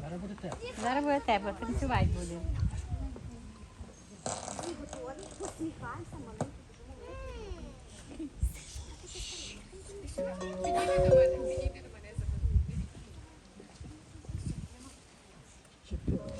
Зараз буде тепло. Зараз буде тепло, танцювати будемо. Чепіра.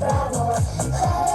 Bravo.